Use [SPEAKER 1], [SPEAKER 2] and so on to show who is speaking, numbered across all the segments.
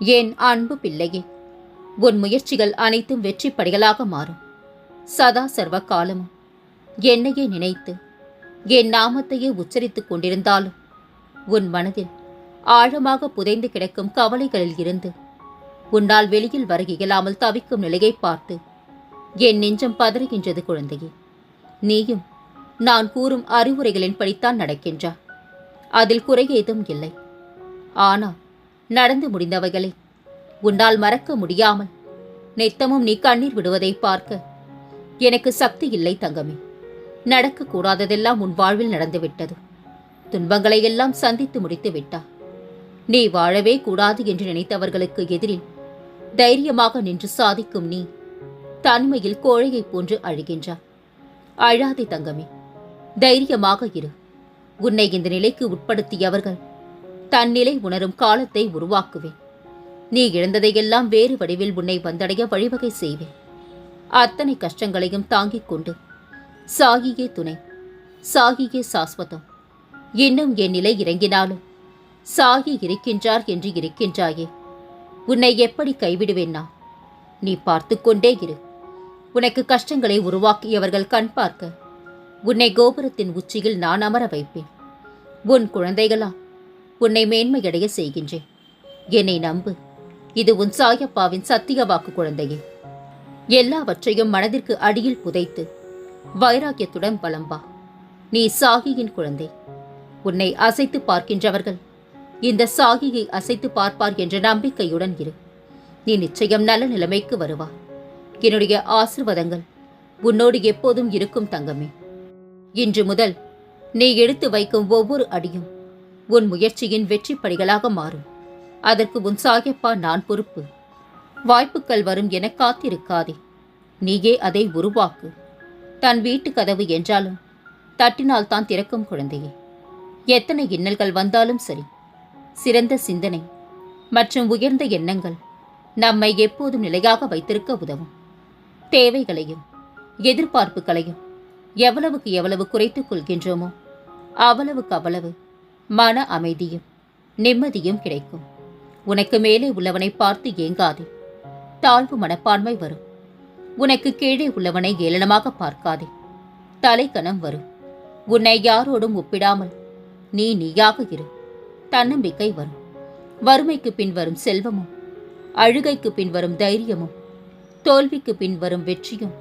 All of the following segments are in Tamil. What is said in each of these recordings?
[SPEAKER 1] என் அன்பு பிள்ளையே? உன் முயற்சிகள் அனைத்தும் வெற்றி படிகளாக மாறும். சதா சர்வ காலமும் என்னையே நினைத்து என் நாமத்தையே உச்சரித்துக் கொண்டிருந்தாலும் உன் மனதில் ஆழமாக புதைந்து கிடக்கும் கவலைகளில் இருந்து உன்னால் வெளியில் வர இயலாமல் தவிக்கும் நிலையை பார்த்து என் நெஞ்சம் பதறுகின்றது குழந்தையே. நீயும் நான் கூறும் அறிவுரைகளின் படித்தான் நடக்கின்றா. அதில் குறை ஏதும் இல்லை. ஆனால் நடந்து முடிந்தவைகளை. உன்னால் மறக்க முடியாமல் நித்தமும் நீ கண்ணீர் விடுவதை பார்க்க எனக்கு சக்தி இல்லை தங்கமே. நடக்கக்கூடாததெல்லாம் உன் வாழ்வில் நடந்துவிட்டது துன்பங்களை எல்லாம் சந்தித்து முடித்து விட்டா. நீ வாழவே கூடாது என்று நினைத்தவர்களுக்கு எதிரில் தைரியமாக நின்று சாதிக்கும் நீ தனிமையில் கோழையைப் போன்று அழுகின்றார் அழாதே தங்கமே. தைரியமாக இரு. உன்னை இந்த நிலைக்கு உட்படுத்தியவர்கள் தன்னிலை உணரும் காலத்தை உருவாக்குவேன். நீ இழந்ததையெல்லாம் வேறு வடிவில் உன்னை வந்தடைய வழிவகை செய்வேன். அத்தனை கஷ்டங்களையும் தாங்கிக் கொண்டு சாகியே துணை சாகியே சாஸ்வதம். இன்னும் என் நிலை இறங்கினாலும் சாகி இருக்கின்றார் என்று இருக்கின்றாயே உன்னை எப்படி கைவிடுவேன் நான்? நீ பார்த்து கொண்டே இரு. உனக்கு கஷ்டங்களை உருவாக்கியவர்கள் கண் பார்க்க. உன்னை கோபுரத்தின் உச்சியில் நான் அமர வைப்பேன். உன் குழந்தைகளா உன்னை மேன்மையடைய செய்கின்றேன். என்னை நம்பு. இது உன் சாயப்பாவின் சத்திய வாக்கு குழந்தையே. எல்லாவற்றையும் மனதிற்கு அடியில் புதைத்து வைராக்கியத்துடன் பலம்பா நீ சாகியின் குழந்தை. உன்னை அசைத்து பார்க்கின்றவர்கள் இந்த சாகியை அசைத்து பார்ப்பார் என்ற நம்பிக்கையுடன் இரு. நீ நிச்சயம் நல்ல நிலைமைக்கு வருவா. என்னுடைய ஆசிர்வாதங்கள் உன்னோடு எப்போதும் இருக்கும் தங்கமே. இன்று முதல் நீ எடுத்து வைக்கும் ஒவ்வொரு அடியும் உன் முயற்சியின் வெற்றி படிகளாக மாறும். அதற்கு உன் சாயப்பா நான் பொறுப்பு. வாய்ப்புகள் வரும் என காத்திருக்காதே. நீயே அதை உருவாக்கு. தன் வீட்டு கதவு என்றாலும் தட்டினால் தான் திறக்கும் குழந்தையே. எத்தனை இன்னல்கள் வந்தாலும் சரி. சிறந்த சிந்தனை மற்றும் உயர்ந்த எண்ணங்கள் நம்மை எப்போதும் நிலையாக வைத்திருக்க உதவும். தேவைகளையும் எதிர்பார்ப்புகளையும் எவ்வளவுக்கு எவ்வளவு குறைத்துக் கொள்கின்றோமோ அவ்வளவுக்கு அவ்வளவு மன அமைதியும் நிம்மதியும் கிடைக்கும். உனக்கு மேலே உள்ளவனை பார்த்து ஏங்காதே. தாழ்வு மனப்பான்மை வரும். உனக்கு கீழே உள்ளவனை ஏளனமாக பார்க்காதே. தலைக்கணம் வரும். உன்னை யாரோடும் ஒப்பிடாமல் நீ நீயாக இரு. தன்னம்பிக்கை வரும். வறுமைக்கு பின் வரும் செல்வமும் அழுகைக்கு பின் வரும் தைரியமும் தோல்விக்கு பின் வரும் வெற்றியும்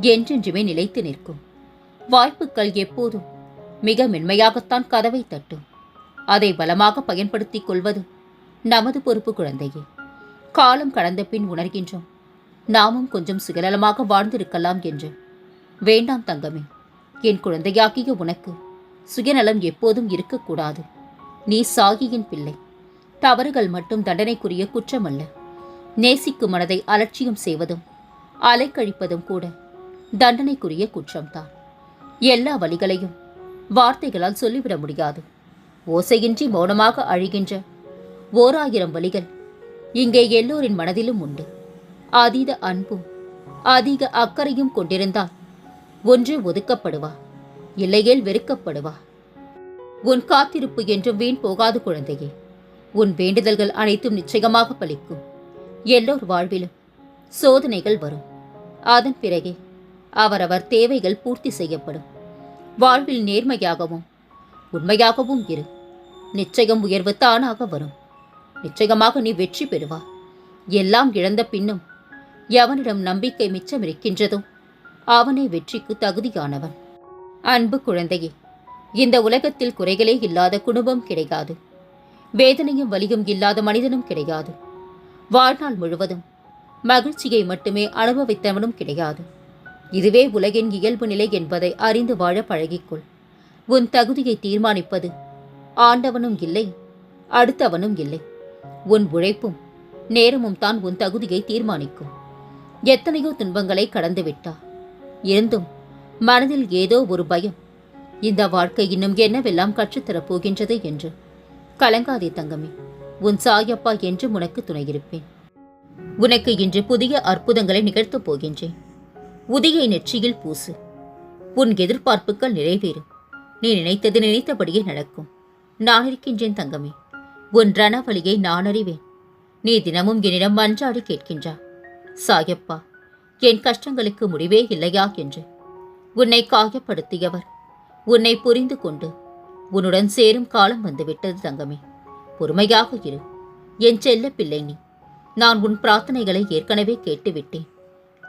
[SPEAKER 1] என்றென்றுமே நிலைத்து நிற்கும். வாய்ப்புகள் எப்போதும் மிக மென்மையாகத்தான் கதவை தட்டும். அதை பலமாக பயன்படுத்திக் கொள்வது நமது பொறுப்பு குழந்தையே. காலம் கடந்த பின் உணர்கின்றோம். நாமும் கொஞ்சம் சுகநலமாக வாழ்ந்திருக்கலாம் என்று. வேண்டாம் தங்கமே என் குழந்தையாகிய உனக்கு சுயநலம் எப்போதும் இருக்கக்கூடாது. நீ சாகியின் பிள்ளை. தவறுகள் மட்டும் தண்டனைக்குரிய குற்றமல்ல. நேசிக்கும் மனதை அலட்சியம் செய்வதும் அலைக்கழிப்பதும் கூட தண்டனைக்குரிய குற்றம்தான். எல்லா வழிகளையும் வார்த்தைகளால் சொல்லிவிட முடியாது. ஓசையின்றி மௌனமாக அழிகின்ற ஓராயிரம் வழிகள் இங்கே எல்லோரின் மனதிலும் உண்டு. அதீத அன்பும் அதிக அக்கறையும் கொண்டிருந்தால் ஒன்று ஒதுக்கப்படுவா இல்லையேல் வெறுக்கப்படுவா. உன் காத்திருப்பு என்றும் வீண் போகாது குழந்தையே உன் வேண்டுதல்கள் அனைத்தும் நிச்சயமாக பலிக்கும். எல்லோர் வாழ்விலும் சோதனைகள் வரும். அதன் பிறகே அவரவர் தேவைகள் பூர்த்தி செய்யப்படும். வாழ்வில் நேர்மையாகவும் உண்மையாகவும் இரு. நிச்சயம் உயர்வு தானாக வரும். நிச்சயமாக நீ வெற்றி பெறுவா எல்லாம் இழந்த பின்னும் எவனிடம் நம்பிக்கை மிச்சம் இருக்கின்றதோ அவனே வெற்றிக்கு தகுதியானவன். அன்பு குழந்தையே இந்த உலகத்தில் குறைகளே இல்லாத குடும்பம் கிடையாது. வேதனையும் வலியும் இல்லாத மனிதனும் கிடையாது. வாழ்நாள் முழுவதும் மகிழ்ச்சியை மட்டுமே அனுபவித்தவனும் கிடையாது. இதுவே உலகின் இயல்பு நிலை என்பதை அறிந்து வாழ பழகிக்கொள். உன் தகுதியை தீர்மானிப்பது. ஆண்டவனும் இல்லை அடுத்தவனும் இல்லை. உன் உழைப்பும் நேரமும் தான் உன் தகுதியை தீர்மானிக்கும். எத்தனையோ துன்பங்களை கடந்து விட்டா. இருந்தும் மனதில் ஏதோ ஒரு பயம் இந்த வாழ்க்கை இன்னும் என்னவெல்லாம் கற்றுத்தரப் போகின்றது என்று. கலங்காதே தங்கமே உன் சாயப்பா என்று உனக்கு துணையிருப்பேன். உனக்கு இன்று புதிய அற்புதங்களை நிகழ்த்தப் போகின்றேன். உதியை நெற்றியில் பூசு. உன் எதிர்பார்ப்புகள் நிறைவேறும் நீ நினைத்தது நினைத்தபடியே நடக்கும். நான் இருக்கின்றேன் தங்கமே. உன் ரணவழியை நான் அறிவேன். நீ தினமும் என்னிடம் மன்றாடி கேட்கின்றா. சாயப்பா என் கஷ்டங்களுக்கு முடிவே இல்லையா என்று. உன்னை காயப்படுத்தியவர் உன்னை புரிந்து கொண்டு உன்னுடன் சேரும் காலம் வந்துவிட்டது தங்கமே. பொறுமையாக இரு. என் செல்ல பிள்ளை நீ. நான் உன் பிரார்த்தனைகளை ஏற்கனவே கேட்டுவிட்டேன்.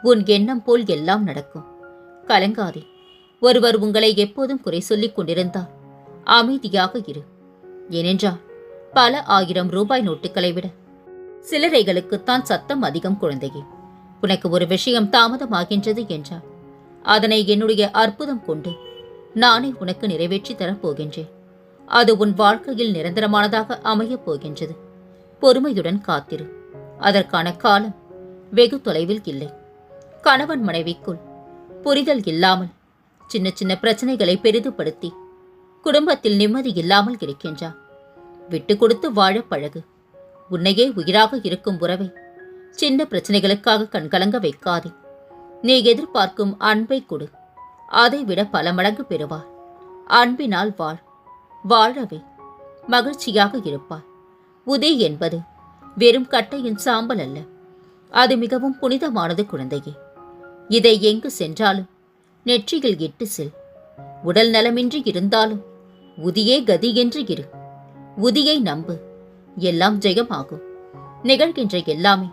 [SPEAKER 1] உன் எண்ணம் போல் எல்லாம் நடக்கும். கலங்காதே. ஒருவர் உங்களை எப்போதும் குறை சொல்லிக் கொண்டிருந்தால் அமைதியாக இரு. ஏனென்றால் பல ஆயிரம் ரூபாய் நோட்டுகளை விட சிலரைகளுக்குத்தான் சத்தம் அதிகம் குழந்தையே. உனக்கு ஒரு விஷயம் தாமதமாகின்றது என்றால் அதனை என்னுடைய அற்புதம் கொண்டு நானே உனக்கு நிறைவேற்றி தரப் போகின்றேன். அது உன் வாழ்க்கையில் நிரந்தரமானதாக அமையப் போகின்றது. பொறுமையுடன் காத்திரு. அதற்கான காலம் வெகு தொலைவில் இல்லை. கணவன் மனைவிக்குள் புரிதல் இல்லாமல் சின்ன சின்ன பிரச்சனைகளை பெரிதுபடுத்தி குடும்பத்தில் நிம்மதி இல்லாமல் இருக்கின்றார் விட்டு கொடுத்து வாழ பழகு. உன்னையே உயிராக இருக்கும் உறவை சின்ன பிரச்சனைகளுக்காக கண்கலங்க வைக்காதே. நீ எதிர்பார்க்கும் அன்பை கொடு. அதைவிட பல மடங்கு பெறுவார். அன்பினால் வாழ். வாழவே. மகிழ்ச்சியாக இருப்பார் உதி என்பது வெறும் கட்டையின் சாம்பல் அல்ல. அது மிகவும் புனிதமானது குழந்தையே. இதை எங்கு சென்றாலும் நெற்றியில் இட்டு செல். உடல் நலமின்றி இருந்தாலும் உதியே கதி என்று இரு. உதியை நம்பு. எல்லாம் ஜெயமாகும் நிகழ்கின்ற எல்லாமே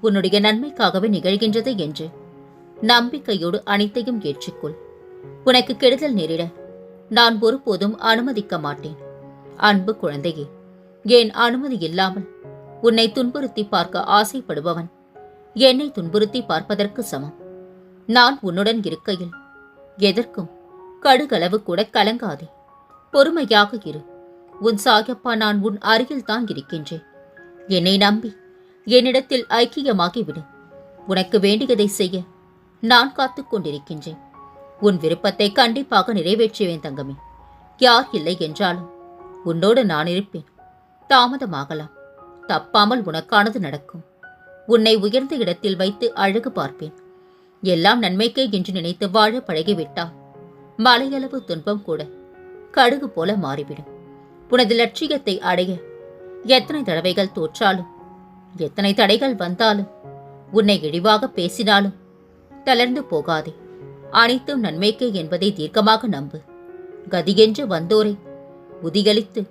[SPEAKER 1] உன்னுடைய நன்மைக்காகவே நிகழ்கின்றது என்று நம்பிக்கையோடு அனைத்தையும் ஏற்றுக்கொள். உனக்கு கெடுதல் நேரிட நான் ஒருபோதும் அனுமதிக்க மாட்டேன். அன்பு குழந்தையே ஏன் அனுமதி இல்லாமல் உன்னை துன்புறுத்தி பார்க்க ஆசைப்படுபவன் என்னை துன்புறுத்தி பார்ப்பதற்கு சமம். நான் உன்னுடன் இருக்கையில் எதற்கும் கடுகளவு கூட கலங்காதே. பொறுமையாக இரு. உன் சாயப்பா நான் உன் அருகில்தான் இருக்கின்றேன். என்னை நம்பி என்னிடத்தில் ஐக்கியமாகிவிடு. உனக்கு வேண்டியதை செய்ய நான் காத்து கொண்டிருக்கின்றேன். உன் விருப்பத்தை கண்டிப்பாக நிறைவேற்றுவேன் தங்கமே. யார் இல்லை என்றாலும் உன்னோடு நான் இருப்பேன். தாமதமாகலாம். தப்பாமல் உனக்கானது நடக்கும். உன்னை உயர்ந்த இடத்தில் வைத்து அழகு பார்ப்பேன். எல்லாம் நன்மைக்கே என்று நினைத்து வாழ பழகிவிட்டால் மலையளவு துன்பம் கூட கடுகு போல மாறிவிடும். உனது லட்சியத்தை அடைய எத்தனை தடவைகள் தோற்றாலும் எத்தனை தடைகள் வந்தாலும் உன்னை இழிவாக பேசினாலும் தளர்ந்து போகாதே. அனைத்தும் நன்மைக்கே என்பதை தீர்க்கமாக நம்பு. கதியென்று வந்தோரை உதிகளித்து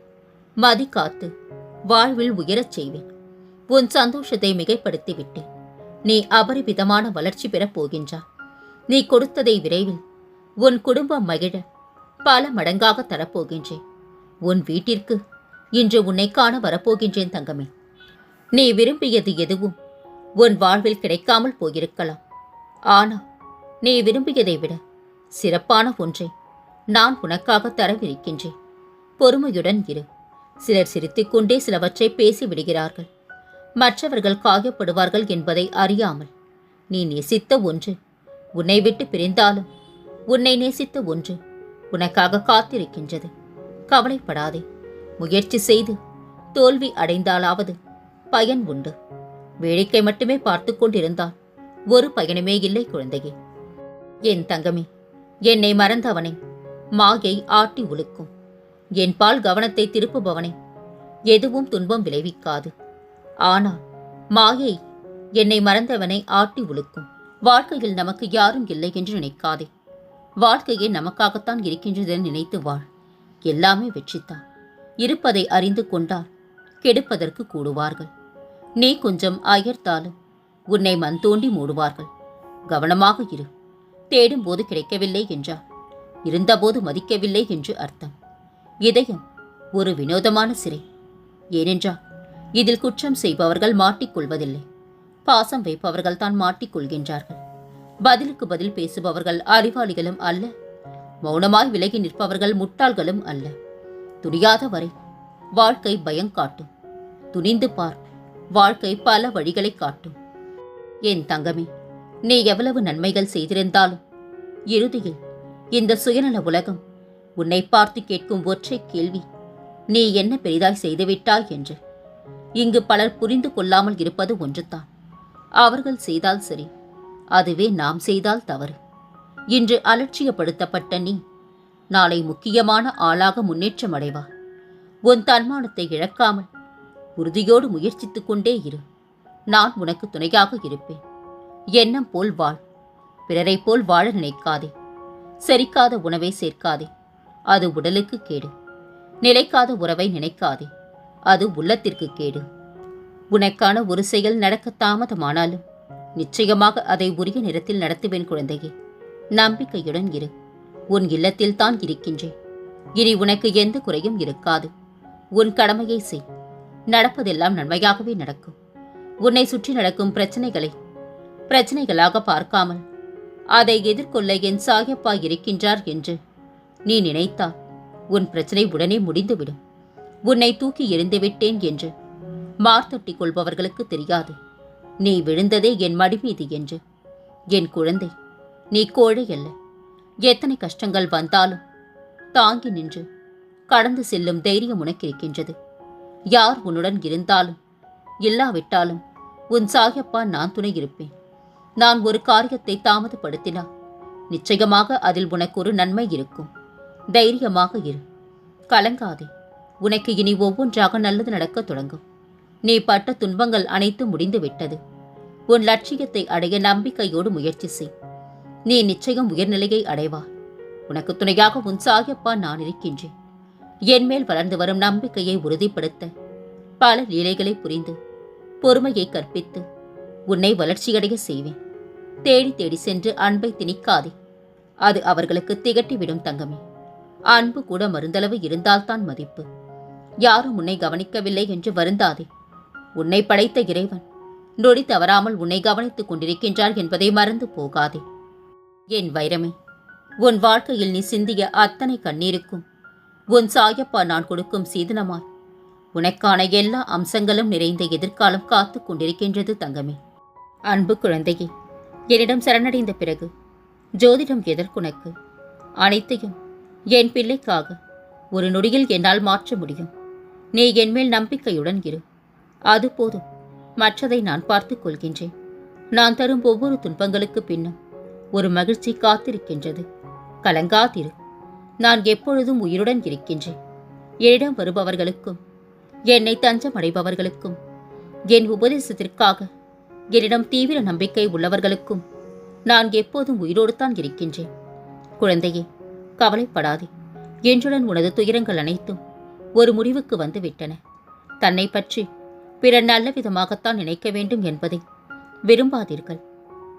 [SPEAKER 1] மதி காத்து வாழ்வில் உயரச் செய்வேன். உன் சந்தோஷத்தை மிகைப்படுத்தி விட்டேன் நீ அபரிவிதமான வளர்ச்சி பெறப் போகின்றாய் நீ கொடுத்ததை விரைவில் உன் குடும்பம் மகிழ பல மடங்காக தரப்போகின்றேன் உன் வீட்டிற்கு இன்று உன்னை காண வரப்போகின்றேன் தங்கமே. நீ விரும்பியது எதுவும் உன் வாழ்வில் கிடைக்காமல் போயிருக்கலாம். ஆனால் நீ விரும்பியதை விட சிறப்பான ஒன்றை நான் உனக்காக தரவிருக்கின்றேன். பொறுமையுடன் இரு. சிலர் சிரித்துக்கொண்டே சிலவற்றை பேசி விடுகிறார்கள். மற்றவர்கள் காயப்படுவார்கள் என்பதை அறியாமல் நீ நேசித்த ஒன்று உன்னை விட்டு பிரிந்தாலும் உன்னை நேசித்த ஒன்று உனக்காக காத்திருக்கின்றது. கவலைப்படாதே. முயற்சி செய்து தோல்வி அடைந்தாலாவது பயன் உண்டு. வேடிக்கை மட்டுமே பார்த்து கொண்டிருந்தால் ஒரு பயனுமே இல்லை குழந்தையே. என் தங்கமே என்னை மறந்தவனை. மாயை ஆட்டி உழுக்கும் என் பால் கவனத்தை திருப்புபவனை. எதுவும் துன்பம் விளைவிக்காது. ஆனால் மாயை என்னை மறந்தவனை ஆட்டி உழுக்கும். வாழ்க்கையில் நமக்கு யாரும் இல்லை என்று நினைக்காதே. வாழ்க்கையே நமக்காகத்தான் இருக்கின்றது நினைத்து வாழ். எல்லாமே வெற்றித்தான் இருப்பதை அறிந்து கொண்டால் கெடுப்பதற்கு கூடுவார்கள். நீ கொஞ்சம் அயர்த்தாலும் உன்னை மண் தோண்டி மூடுவார்கள். கவனமாக இரு. தேடும்போது கிடைக்கவில்லை என்றார் இருந்தபோது மதிக்கவில்லை என்று அர்த்தம். இதயம் ஒரு வினோதமான சிறை. ஏனென்றால் இதில் குற்றம் செய்பவர்கள் மாட்டிக்கொள்வதில்லை. பாசம் வைப்பவர்கள் தான் மாட்டிக்கொள்கின்றார்கள். பதிலுக்கு பதில் பேசுபவர்கள் அறிவாளிகளும் அல்ல. மௌனமாய் விலகி நிற்பவர்கள் முட்டாள்களும் அல்ல. துணியாத வரை வாழ்க்கை பயம் காட்டும். துணிந்து பார் வாழ்க்கை பல வழிகளை காட்டும். என் தங்கமே நீ எவ்வளவு நன்மைகள் செய்திருந்தாலும் இறுதியில் இந்த சுயநல உலகம் உன்னை பார்த்து கேட்கும் ஒற்றை கேள்வி நீ என்ன பெரிதாய் செய்துவிட்டாய் என்று. இங்கு பலர் புரிந்து கொள்ளாமல் இருப்பது ஒன்றுதான். அவர்கள் செய்தால் சரி அதுவே நாம் செய்தால் தவறு. இன்று அலட்சியப்படுத்தப்பட்ட நீ நாளை முக்கியமான ஆளாக முன்னேற்றம் அடைவா. உன் தன்மானத்தை இழக்காமல் உறுதியோடு முயற்சித்துக் கொண்டே இரு. நான் உனக்கு துணையாக இருப்பேன். எண்ணம் போல் வாழ் பிறரைப் போல் வாழ நினைக்காதே. செரிக்காத உணவை சேர்க்காதே. அது உடலுக்கு கேடு. நிலைக்காத உறவை நினைக்காதே. அது உள்ளத்திற்கு கேடு. உனக்கான ஒரு செயல் நடக்க தாமதமானாலும் நிச்சயமாக அதை உரிய நேரத்தில் நடத்துவேன் குழந்தையே. நம்பிக்கையுடன் இரு. உன் இல்லத்தில் தான் இருக்கின்றேன். இனி உனக்கு எந்த குறையும் இருக்காது. உன் கடமையை செய். நடப்பதெல்லாம் நன்மையாகவே நடக்கும். உன்னை சுற்றி நடக்கும் பிரச்சனைகளை பிரச்சனைகளாக பார்க்காமல் அதை எதிர்கொள்ள என் சாயப்பா இருக்கின்றார் என்று நீ நினைத்தால் உன் பிரச்சனை உடனே முடிந்துவிடும். உன்னை தூக்கி எறிந்து விட்டேன் என்று மார்த்தொட்டி கொள்பவர்களுக்கு தெரியாது. நீ விழுந்ததே என் மடி மீது என்று. என் குழந்தை நீ கோழை அல்ல. எத்தனை கஷ்டங்கள் வந்தாலும் தாங்கி நின்று கடந்து செல்லும் தைரியம் உனக்கிருக்கின்றது யார் உன்னுடன் இருந்தாலும் இல்லாவிட்டாலும் உன் சாயப்பா நான் துணை இருப்பேன். நான் ஒரு காரியத்தை தாமதப்படுத்தினா நிச்சயமாக அதில் உனக்கு ஒரு நன்மை இருக்கும். தைரியமாக இரு. கலங்காதே. உனக்கு இனி ஒவ்வொன்றாக நல்லது நடக்கத் தொடங்கும். நீ பட்ட துன்பங்கள் அனைத்தும் முடிந்து விட்டது உன் லட்சியத்தை அடைய நம்பிக்கையோடு முயற்சி செய். நீ நிச்சயம் உயர்நிலையை அடைவா. உனக்கு துணையாக உன் சாயப்பா நான் இருக்கின்றேன். என் மேல் வளர்ந்து வரும் நம்பிக்கையை உறுதிப்படுத்த. பல லீலைகளை புரிந்து பொறுமையை கற்பித்து உன்னை வளர்ச்சியடைய செய்வேன். தேடி தேடி சென்று அன்பை திணிக்காதே. அது அவர்களுக்கு திகட்டிவிடும் தங்கமே. அன்பு கூட மருந்தளவு இருந்தால்தான் மதிப்பு. யாரும் உன்னை கவனிக்கவில்லை என்று வருந்தாதே. உன்னை படைத்த இறைவன் நொடி தவறாமல் உன்னை கவனித்துக் கொண்டிருக்கின்றார் என்பதை மறந்து போகாதே. என் வைரமே உன் வாழ்க்கையில் நீ சிந்திய அத்தனை கண்ணீருக்கும் உன் சாயப்பா நான் கொடுக்கும் சீதனமாய் உனக்கான எல்லா அம்சங்களும் நிறைந்த எதிர்காலம் காத்துக் கொண்டிருக்கின்றது தங்கமே. அன்பு குழந்தையே என்னிடம் சரணடைந்த பிறகு ஜோதிடம் எதற்குனக்கு? அனைத்தையும் என் பிள்ளைக்காக ஒரு நொடியில் என்னால் மாற்ற முடியும். நீ என்மேல் நம்பிக்கையுடன் இரு. அது போதும். மற்றதை நான் பார்த்துக் கொள்கின்றேன். நான் தரும் ஒவ்வொரு துன்பங்களுக்கு பின்னும் ஒரு மகிழ்ச்சி காத்திருக்கின்றது. கலங்காதிரு. நான் எப்பொழுதும் உயிருடன் இருக்கின்றேன். என்னிடம் வருபவர்களுக்கும் என்னை தஞ்சம் அடைபவர்களுக்கும் என் உபதேசத்திற்காக என்னிடம் தீவிர நம்பிக்கை உள்ளவர்களுக்கும் நான் எப்போதும் உயிரோடு தான் இருக்கின்றேன். குழந்தையே கவலைப்படாதே. என்றுடன் உனது துயரங்கள் அனைத்தும் ஒரு முடிவுக்கு வந்து விட்டன தன்னை பற்றி பிறர் நல்ல விதமாகத்தான் நினைக்க வேண்டும் என்பதை விரும்பாதீர்கள்.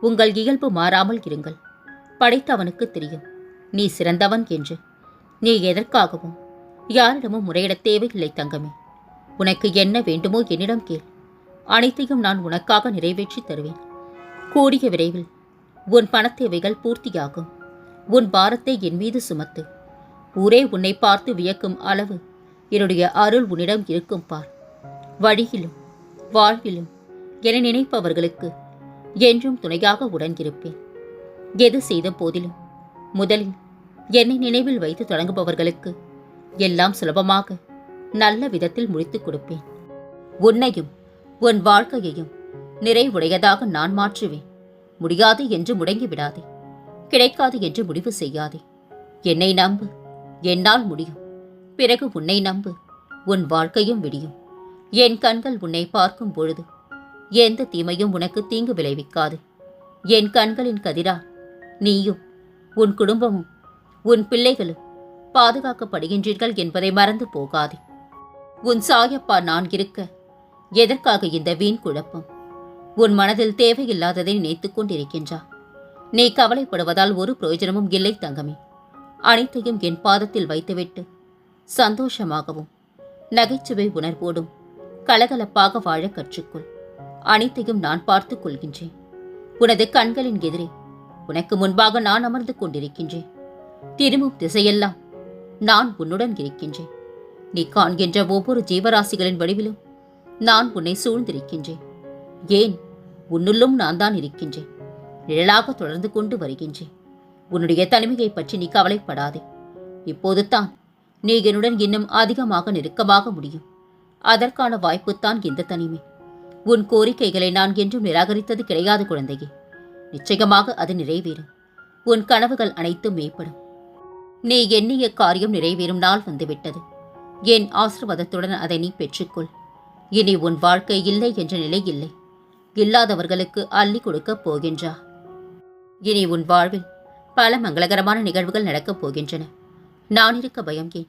[SPEAKER 1] உங்கள் இயல்பு மாறாமல் இருங்கள். படைத்தவனுக்கு தெரியும். நீ சிறந்தவன் என்று. நீ எதற்காகவும் யாரிடமும் முறையிடத் தேவையில்லை தங்கமே. உனக்கு என்ன வேண்டுமோ என்னிடம் கேள். அனைத்தையும் நான் உனக்காக நிறைவேற்றித் தருவேன். கூடிய விரைவில் உன் பணத்தேவைகள் பூர்த்தியாகும். உன் பாரத்தை என் மீது சுமத்து. ஊரே உன்னை பார்த்து வியக்கும் அளவு என்னுடைய அருள் உன்னிடம் இருக்கும் பார். வழியிலும் வாழ்விலும் என நினைப்பவர்களுக்கு என்றும் துணையாக உடன் இருப்பேன் எது செய்த போதிலும் முதலில் என்னை நினைவில் வைத்து தொடங்குபவர்களுக்கு எல்லாம் சுலபமாக நல்ல விதத்தில் முடித்துக் கொடுப்பேன். உன்னையும் உன் வாழ்க்கையையும் நிறைவுடையதாக நான் மாற்றுவேன். முடியாது என்று முடங்கி விடாதே கிடைக்காது என்று முடிவு செய்யாதே. என்னை நம்பு. என்னால் முடியும். பிறகு உன்னை நம்பு. உன் வாழ்க்கையும் விடியும். என் கண்கள் உன்னை பார்க்கும் பொழுது எந்த தீமையும் உனக்கு தீங்கு விளைவிக்காது. என் கண்களின் கதிரா நீயும் உன் குடும்பமும் உன் பிள்ளைகளும் பாதுகாக்கப்படுகின்றீர்கள் என்பதை மறந்து போகாதே. உன் சாயப்பா நான் இருக்க எதற்காக இந்த வீண் குழப்பம்? உன் மனதில் தேவையில்லாததை நினைத்துக் கொண்டிருக்கின்றா? நீ கவலைப்படுவதால் ஒரு பிரயோஜனமும் இல்லை தங்கமே. அனைத்தையும் என் பாதத்தில் வைத்துவிட்டு சந்தோஷமாகவும் நகைச்சுவை உணர்வோடும் கலகலப்பாக வாழ கற்றுக்கொள். அனைத்தையும் நான் பார்த்துக் கொள்கின்றேன். உனது கண்களின் எதிரே உனக்கு முன்பாக நான் அமர்ந்து கொண்டிருக்கின்றேன். திரும்பும் திசையெல்லாம் நான் உன்னுடன் இருக்கின்றேன். நீ காண்கின்ற ஒவ்வொரு ஜீவராசிகளின் வடிவிலும் நான் உன்னை சூழ்ந்திருக்கின்றேன். ஏன்? உன்னுள்ளும் நான் தான் இருக்கின்றேன். நிழலாக தொடர்ந்து கொண்டு வருகின்றேன். உன்னுடைய தனிமையை பற்றி நீ கவலைப்படாதே. இப்போது தான் நீ என்னுடன் இன்னும் அதிகமாக நெருக்கமாக முடியும். அதற்கான வாய்ப்புத்தான் இந்த தனிமை. உன் கோரிக்கைகளை நான் என்றும் நிராகரித்தது கிடையாது குழந்தையே. நிச்சயமாக அது நிறைவேறும். உன் கனவுகள் அனைத்தும் மேம்படும். நீ எண்ணிய காரியம் நிறைவேறும் நாள் வந்துவிட்டது. என் ஆசிர்வாதத்துடன் அதை நீ பெற்றுக்கொள். இனி உன் வாழ்க்கை இல்லை என்ற நிலை இல்லை. இல்லாதவர்களுக்கு அள்ளி கொடுக்கப் போகின்றா. இனி உன் வாழ்வில் பல மங்களகரமான நிகழ்வுகள் நடக்கப் போகின்றன. நான் இருக்க பயம் ஏன்?